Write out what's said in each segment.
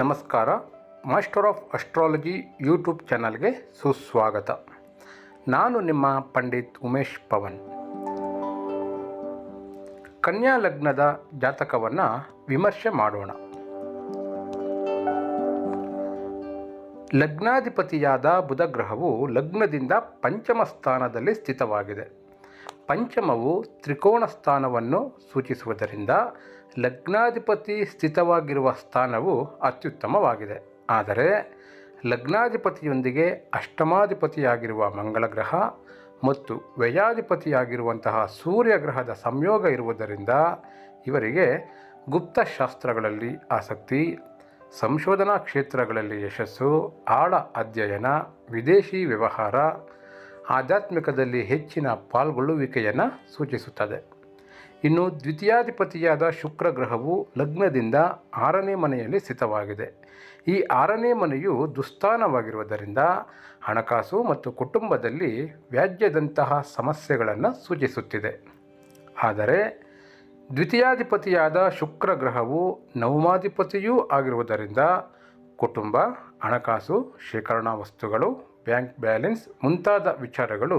ನಮಸ್ಕಾರ. Master of astrology YouTube ಚಾನಲ್ಗೆ ಸುಸ್ವಾಗತ. ನಾನು ನಿಮ್ಮ ಪಂಡಿತ್ ಉಮೇಶ್ ಪವನ್. ಕನ್ಯಾ ಲಗ್ನದ ಜಾತಕವನ್ನು ವಿಮರ್ಶೆ ಮಾಡೋಣ. ಲಗ್ನಾಧಿಪತಿಯಾದ ಬುಧ ಗ್ರಹವು ಲಗ್ನದಿಂದ ಪಂಚಮ ಸ್ಥಾನದಲ್ಲಿ ಸ್ಥಿತವಾಗಿದೆ. ಪಂಚಮವು ತ್ರಿಕೋಣ ಸ್ಥಾನವನ್ನು ಸೂಚಿಸುವುದರಿಂದ ಲಗ್ನಾಧಿಪತಿ ಸ್ಥಿತವಾಗಿರುವ ಸ್ಥಾನವು ಅತ್ಯುತ್ತಮವಾಗಿದೆ. ಆದರೆ ಲಗ್ನಾಧಿಪತಿಯೊಂದಿಗೆ ಅಷ್ಟಮಾಧಿಪತಿಯಾಗಿರುವ ಮಂಗಳ ಗ್ರಹ ಮತ್ತು ವ್ಯಯಾಧಿಪತಿಯಾಗಿರುವಂತಹ ಸೂರ್ಯ ಗ್ರಹದ ಸಂಯೋಗ ಇರುವುದರಿಂದ ಇವರಿಗೆ ಗುಪ್ತಶಾಸ್ತ್ರಗಳಲ್ಲಿ ಆಸಕ್ತಿ, ಸಂಶೋಧನಾ ಕ್ಷೇತ್ರಗಳಲ್ಲಿ ಯಶಸ್ಸು, ಆಳ ಅಧ್ಯಯನ, ವಿದೇಶಿ ವ್ಯವಹಾರ ಆಧ್ಯಾತ್ಮಿಕದಲ್ಲಿ ಹೆಚ್ಚಿನ ಪಾಲ್ಗೊಳ್ಳುವಿಕೆಯನ್ನು ಸೂಚಿಸುತ್ತದೆ. ಇನ್ನು ದ್ವಿತೀಯಾಧಿಪತಿಯಾದ ಶುಕ್ರ ಗ್ರಹವು ಲಗ್ನದಿಂದ ಆರನೇ ಮನೆಯಲ್ಲಿ ಸ್ಥಿತವಾಗಿದೆ. ಈ ಆರನೇ ಮನೆಯು ದುಸ್ಥಾನವಾಗಿರುವುದರಿಂದ ಹಣಕಾಸು ಮತ್ತು ಕುಟುಂಬದಲ್ಲಿ ವ್ಯಾಜ್ಯದಂತಹ ಸಮಸ್ಯೆಗಳನ್ನು ಸೂಚಿಸುತ್ತಿದೆ. ಆದರೆ ದ್ವಿತೀಯಾಧಿಪತಿಯಾದ ಶುಕ್ರ ಗ್ರಹವು ನವಮಾಧಿಪತಿಯೂ ಆಗಿರುವುದರಿಂದ ಕುಟುಂಬ, ಹಣಕಾಸು, ಶೇಖರಣಾ ವಸ್ತುಗಳು ಬ್ಯಾಂಕ್ ಬ್ಯಾಲೆನ್ಸ್ ಮುಂತಾದ ವಿಚಾರಗಳು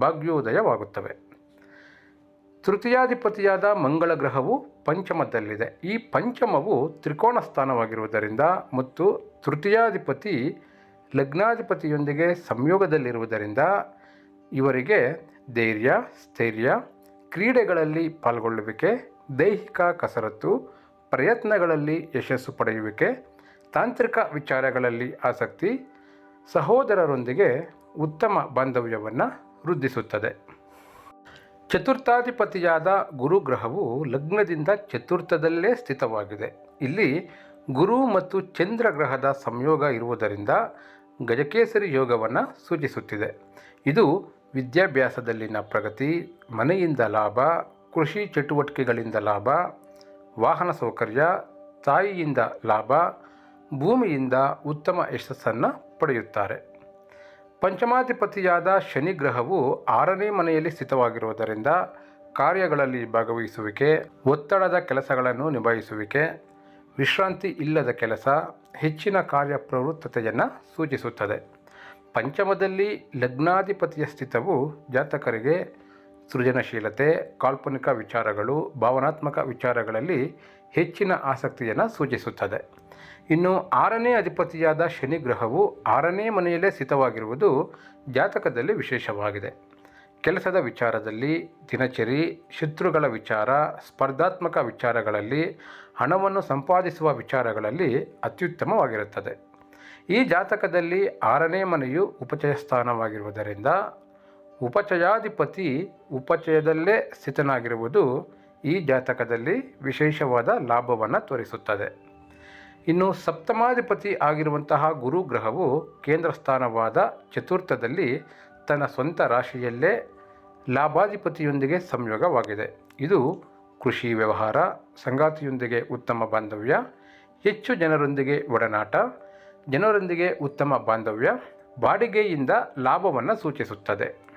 ಭಾಗ್ಯೋದಯವಾಗುತ್ತವೆ. ತೃತೀಯಾಧಿಪತಿಯಾದ ಮಂಗಳ ಗ್ರಹವು ಪಂಚಮದಲ್ಲಿದೆ. ಈ ಪಂಚಮವು ತ್ರಿಕೋಣ ಸ್ಥಾನವಾಗಿರುವುದರಿಂದ ಮತ್ತು ತೃತೀಯಾಧಿಪತಿ ಲಗ್ನಾಧಿಪತಿಯೊಂದಿಗೆ ಸಂಯೋಗದಲ್ಲಿರುವುದರಿಂದ ಇವರಿಗೆ ಧೈರ್ಯ, ಸ್ಥೈರ್ಯ, ಕ್ರೀಡೆಗಳಲ್ಲಿ ಪಾಲ್ಗೊಳ್ಳುವಿಕೆ, ದೈಹಿಕ ಕಸರತ್ತು, ಪ್ರಯತ್ನಗಳಲ್ಲಿ ಯಶಸ್ಸು ಪಡೆಯುವಿಕೆ, ತಾಂತ್ರಿಕ ವಿಚಾರಗಳಲ್ಲಿ ಆಸಕ್ತಿ ಸಹೋದರರೊಂದಿಗೆ ಉತ್ತಮ ಬಾಂಧವ್ಯವನ್ನು ವೃದ್ಧಿಸುತ್ತದೆ. ಚತುರ್ಥಾಧಿಪತಿಯಾದ ಗುರುಗ್ರಹವು ಲಗ್ನದಿಂದ ಚತುರ್ಥದಲ್ಲೇ ಸ್ಥಿತವಾಗಿದೆ. ಇಲ್ಲಿ ಗುರು ಮತ್ತು ಚಂದ್ರ ಗ್ರಹದ ಸಂಯೋಗ ಇರುವುದರಿಂದ ಗಜಕೇಸರಿ ಯೋಗವನ್ನು ಸೂಚಿಸುತ್ತಿದೆ. ಇದು ವಿದ್ಯಾಭ್ಯಾಸದಲ್ಲಿನ ಪ್ರಗತಿ, ಮನೆಯಿಂದ ಲಾಭ, ಕೃಷಿ ಚಟುವಟಿಕೆಗಳಿಂದ ಲಾಭ, ವಾಹನ ಸೌಕರ್ಯ, ತಾಯಿಯಿಂದ ಲಾಭ ಭೂಮಿಯಿಂದ ಉತ್ತಮ ಯಶಸ್ಸನ್ನು ಪಡೆಯುತ್ತಾರೆ. ಪಂಚಮಾಧಿಪತಿಯಾದ ಶನಿ ಗ್ರಹವು ಆರನೇ ಮನೆಯಲ್ಲಿ ಸ್ಥಿತವಾಗಿರುವುದರಿಂದ ಕಾರ್ಯಗಳಲ್ಲಿ ಭಾಗವಹಿಸುವಿಕೆ, ಒತ್ತಡದ ಕೆಲಸಗಳನ್ನು ನಿಭಾಯಿಸುವಿಕೆ, ವಿಶ್ರಾಂತಿ ಇಲ್ಲದ ಕೆಲಸ, ಹೆಚ್ಚಿನ ಕಾರ್ಯಪ್ರವೃತ್ತತೆಯನ್ನು ಸೂಚಿಸುತ್ತದೆ. ಪಂಚಮದಲ್ಲಿ ಲಗ್ನಾಧಿಪತಿಯ ಸ್ಥಿತವು ಜಾತಕರಿಗೆ ಸೃಜನಶೀಲತೆ, ಕಾಲ್ಪನಿಕ ವಿಚಾರಗಳು, ಭಾವನಾತ್ಮಕ ವಿಚಾರಗಳಲ್ಲಿ ಹೆಚ್ಚಿನ ಆಸಕ್ತಿಯನ್ನು ಸೂಚಿಸುತ್ತದೆ. ಇನ್ನು ಆರನೇ ಅಧಿಪತಿಯಾದ ಶನಿ ಗ್ರಹವು ಆರನೇ ಮನೆಯಲ್ಲೇ ಸ್ಥಿತವಾಗಿರುವುದು ಜಾತಕದಲ್ಲಿ ವಿಶೇಷವಾಗಿದೆ. ಕೆಲಸದ ವಿಚಾರದಲ್ಲಿ, ದಿನಚರಿ, ಶತ್ರುಗಳ ವಿಚಾರ, ಸ್ಪರ್ಧಾತ್ಮಕ ವಿಚಾರಗಳಲ್ಲಿ, ಹಣವನ್ನು ಸಂಪಾದಿಸುವ ವಿಚಾರಗಳಲ್ಲಿ ಅತ್ಯುತ್ತಮವಾಗಿರುತ್ತದೆ. ಈ ಜಾತಕದಲ್ಲಿ ಆರನೇ ಮನೆಯು ಉಪಚಯ ಸ್ಥಾನವಾಗಿರುವುದರಿಂದ ಉಪಚಯಾಧಿಪತಿ ಉಪಚಯದಲ್ಲೇ ಸ್ಥಿತನಾಗಿರುವುದು ಈ ಜಾತಕದಲ್ಲಿ ವಿಶೇಷವಾದ ಲಾಭವನ್ನು ತೋರಿಸುತ್ತದೆ. ಇನ್ನು ಸಪ್ತಮಾಧಿಪತಿ ಆಗಿರುವಂತಹ ಗುರುಗ್ರಹವು ಕೇಂದ್ರ ಸ್ಥಾನವಾದ ಚತುರ್ಥದಲ್ಲಿ ತನ್ನ ಸ್ವಂತ ರಾಶಿಯಲ್ಲೇ ಲಾಭಾಧಿಪತಿಯೊಂದಿಗೆ ಸಂಯೋಗವಾಗಿದೆ. ಇದು ಕೃಷಿ ವ್ಯವಹಾರ, ಸಂಗಾತಿಯೊಂದಿಗೆ ಉತ್ತಮ ಬಾಂಧವ್ಯ, ಹೆಚ್ಚು ಜನರೊಂದಿಗೆ ಒಡನಾಟ, ಜನರೊಂದಿಗೆ ಉತ್ತಮ ಬಾಂಧವ್ಯ, ಬಾಡಿಗೆಯಿಂದ ಲಾಭವನ್ನು ಸೂಚಿಸುತ್ತದೆ.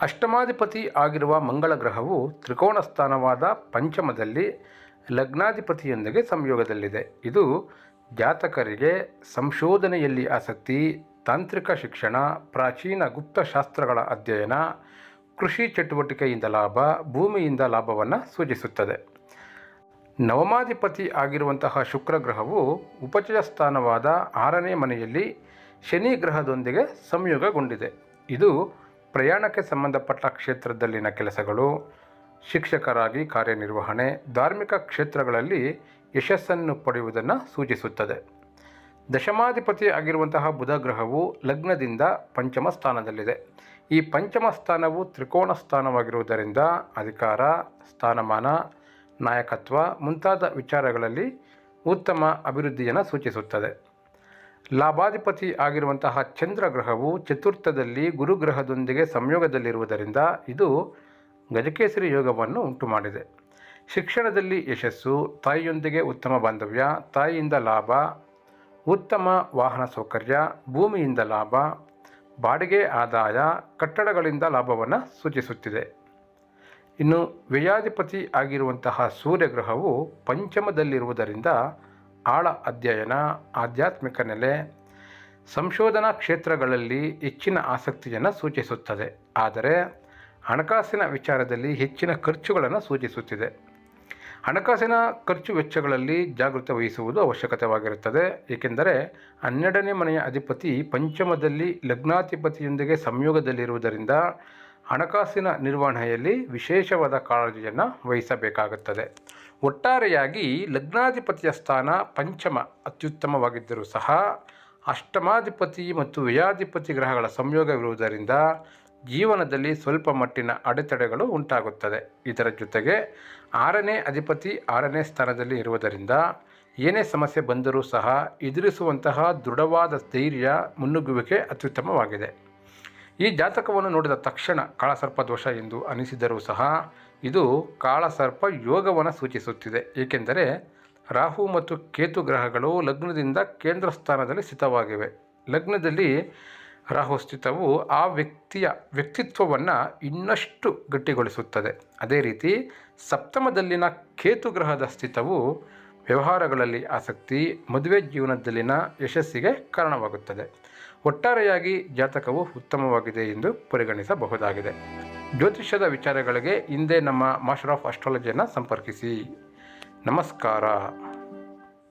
ಅಷ್ಟಮಾಧಿಪತಿ ಆಗಿರುವ ಮಂಗಳ ಗ್ರಹವು ತ್ರಿಕೋಣ ಸ್ಥಾನವಾದ ಪಂಚಮದಲ್ಲಿ ಲಗ್ನಾಧಿಪತಿಯೊಂದಿಗೆ ಸಂಯೋಗದಲ್ಲಿದೆ. ಇದು ಜಾತಕರಿಗೆ ಸಂಶೋಧನೆಯಲ್ಲಿ ಆಸಕ್ತಿ, ತಾಂತ್ರಿಕ ಶಿಕ್ಷಣ, ಪ್ರಾಚೀನ ಗುಪ್ತಶಾಸ್ತ್ರಗಳ ಅಧ್ಯಯನ, ಕೃಷಿ ಚಟುವಟಿಕೆಯಿಂದ ಲಾಭ, ಭೂಮಿಯಿಂದ ಲಾಭವನ್ನು ಸೂಚಿಸುತ್ತದೆ. ನವಮಾಧಿಪತಿ ಆಗಿರುವಂತಹ ಶುಕ್ರ ಗ್ರಹವು ಉಪಚಯ ಸ್ಥಾನವಾದ ಆರನೇ ಮನೆಯಲ್ಲಿ ಶನಿ ಗ್ರಹದೊಂದಿಗೆ ಸಂಯೋಗಗೊಂಡಿದೆ. ಇದು ಪ್ರಯಾಣಕ್ಕೆ ಸಂಬಂಧಪಟ್ಟ ಕ್ಷೇತ್ರದಲ್ಲಿನ ಕೆಲಸಗಳು ಶಿಕ್ಷಕರಾಗಿ ಕಾರ್ಯನಿರ್ವಹಣೆ ಧಾರ್ಮಿಕ ಕ್ಷೇತ್ರಗಳಲ್ಲಿ ಯಶಸ್ಸನ್ನು ಪಡೆಯುವುದನ್ನು ಸೂಚಿಸುತ್ತದೆ. ದಶಮಾಧಿಪತಿ ಆಗಿರುವಂತಹ ಬುಧ ಗ್ರಹವು ಲಗ್ನದಿಂದ ಪಂಚಮ ಸ್ಥಾನದಲ್ಲಿದೆ. ಈ ಪಂಚಮ ಸ್ಥಾನವು ತ್ರಿಕೋಣ ಸ್ಥಾನವಾಗಿರುವುದರಿಂದ ಅಧಿಕಾರ, ಸ್ಥಾನಮಾನ, ನಾಯಕತ್ವ ಮುಂತಾದ ವಿಚಾರಗಳಲ್ಲಿ ಉತ್ತಮ ಅಭಿವೃದ್ಧಿಯನ್ನು ಸೂಚಿಸುತ್ತದೆ. ಲಾಭಾಧಿಪತಿ ಆಗಿರುವಂತಹ ಚಂದ್ರ ಗ್ರಹವು ಚತುರ್ಥದಲ್ಲಿ ಗುರುಗ್ರಹದೊಂದಿಗೆ ಸಂಯೋಗದಲ್ಲಿರುವುದರಿಂದ ಇದು ಗಜಕೇಸರಿ ಯೋಗವನ್ನು ಉಂಟು ಮಾಡಿದೆ ಶಿಕ್ಷಣದಲ್ಲಿ ಯಶಸ್ಸು, ತಾಯಿಯೊಂದಿಗೆ ಉತ್ತಮ ಬಾಂಧವ್ಯ, ತಾಯಿಯಿಂದ ಲಾಭ, ಉತ್ತಮ ವಾಹನ ಸೌಕರ್ಯ, ಭೂಮಿಯಿಂದ ಲಾಭ, ಬಾಡಿಗೆ ಆದಾಯ, ಕಟ್ಟಡಗಳಿಂದ ಲಾಭವನ್ನು ಸೂಚಿಸುತ್ತಿದೆ. ಇನ್ನು ವ್ಯಯಾಧಿಪತಿ ಆಗಿರುವಂತಹ ಸೂರ್ಯಗ್ರಹವು ಪಂಚಮದಲ್ಲಿರುವುದರಿಂದ ಆಳ ಅಧ್ಯಯನ, ಆಧ್ಯಾತ್ಮಿಕ ನೆಲೆ, ಸಂಶೋಧನಾ ಕ್ಷೇತ್ರಗಳಲ್ಲಿ ಹೆಚ್ಚಿನ ಆಸಕ್ತಿಯನ್ನು ಸೂಚಿಸುತ್ತದೆ. ಆದರೆ ಹಣಕಾಸಿನ ವಿಚಾರದಲ್ಲಿ ಹೆಚ್ಚಿನ ಖರ್ಚುಗಳನ್ನು ಸೂಚಿಸುತ್ತಿದೆ. ಹಣಕಾಸಿನ ಖರ್ಚು ವೆಚ್ಚಗಳಲ್ಲಿ ಜಾಗೃತ ವಹಿಸುವುದು ಅವಶ್ಯಕತೆವಾಗಿರುತ್ತದೆ ಏಕೆಂದರೆ ಹನ್ನೆರಡನೇ ಮನೆಯ ಅಧಿಪತಿ ಪಂಚಮದಲ್ಲಿ ಲಗ್ನಾಧಿಪತಿಯೊಂದಿಗೆ ಸಂಯೋಗದಲ್ಲಿರುವುದರಿಂದ ಹಣಕಾಸಿನ ನಿರ್ವಹಣೆಯಲ್ಲಿ ವಿಶೇಷವಾದ ಕಾಳಜಿಯನ್ನು ವಹಿಸಬೇಕಾಗುತ್ತದೆ. ಒಟ್ಟಾರೆಯಾಗಿ ಲಗ್ನಾಧಿಪತಿಯ ಸ್ಥಾನ ಪಂಚಮ ಅತ್ಯುತ್ತಮವಾಗಿದ್ದರೂ ಸಹ ಅಷ್ಟಮಾಧಿಪತಿ ಮತ್ತು ವ್ಯಯಾಧಿಪತಿ ಗ್ರಹಗಳ ಸಂಯೋಗವಿರುವುದರಿಂದ ಜೀವನದಲ್ಲಿ ಸ್ವಲ್ಪ ಮಟ್ಟಿನ ಅಡೆತಡೆಗಳು ಉಂಟಾಗುತ್ತದೆ. ಇದರ ಜೊತೆಗೆ ಆರನೇ ಅಧಿಪತಿ ಆರನೇ ಸ್ಥಾನದಲ್ಲಿ ಇರುವುದರಿಂದ ಏನೇ ಸಮಸ್ಯೆ ಬಂದರೂ ಸಹ ಎದುರಿಸುವಂತಹ ದೃಢವಾದ ಧೈರ್ಯ ಮುನ್ನುಗ್ಗುವಿಕೆ ಅತ್ಯುತ್ತಮವಾಗಿದೆ. ಈ ಜಾತಕವನ್ನು ನೋಡಿದ ತಕ್ಷಣ ಕಾಳಸರ್ಪ ದೋಷ ಎಂದು ಅನಿಸಿದರೂ ಸಹ ಇದು ಕಾಳಸರ್ಪ ಯೋಗವನ್ನು ಸೂಚಿಸುತ್ತಿದೆ. ಏಕೆಂದರೆ ರಾಹು ಮತ್ತು ಕೇತು ಗ್ರಹಗಳು ಲಗ್ನದಿಂದ ಕೇಂದ್ರ ಸ್ಥಾನದಲ್ಲಿ ಸ್ಥಿತವಾಗಿವೆ. ಲಗ್ನದಲ್ಲಿ ರಾಹು ಸ್ಥಿತವು ಆ ವ್ಯಕ್ತಿಯ ವ್ಯಕ್ತಿತ್ವವನ್ನು ಇನ್ನಷ್ಟು ಗಟ್ಟಿಗೊಳಿಸುತ್ತದೆ. ಅದೇ ರೀತಿ ಸಪ್ತಮದಲ್ಲಿನ ಕೇತು ಗ್ರಹದ ಸ್ಥಿತವು ವ್ಯವಹಾರಗಳಲ್ಲಿ ಆಸಕ್ತಿ, ಮದುವೆ ಜೀವನದಲ್ಲಿನ ಯಶಸ್ಸಿಗೆ ಕಾರಣವಾಗುತ್ತದೆ. ಒಟ್ಟಾರೆಯಾಗಿ ಜಾತಕವು ಉತ್ತಮವಾಗಿದೆ ಎಂದು ಪರಿಗಣಿಸಬಹುದಾಗಿದೆ. ಜ್ಯೋತಿಷ್ಯದ ವಿಚಾರಗಳಿಗೆ ಹಿಂದೆ ನಮ್ಮ ಮಾಸ್ಟರ್ ಆಫ್ ಅಸ್ಟ್ರಾಲಜಿಯನ್ನು ಸಂಪರ್ಕಿಸಿ. ನಮಸ್ಕಾರ.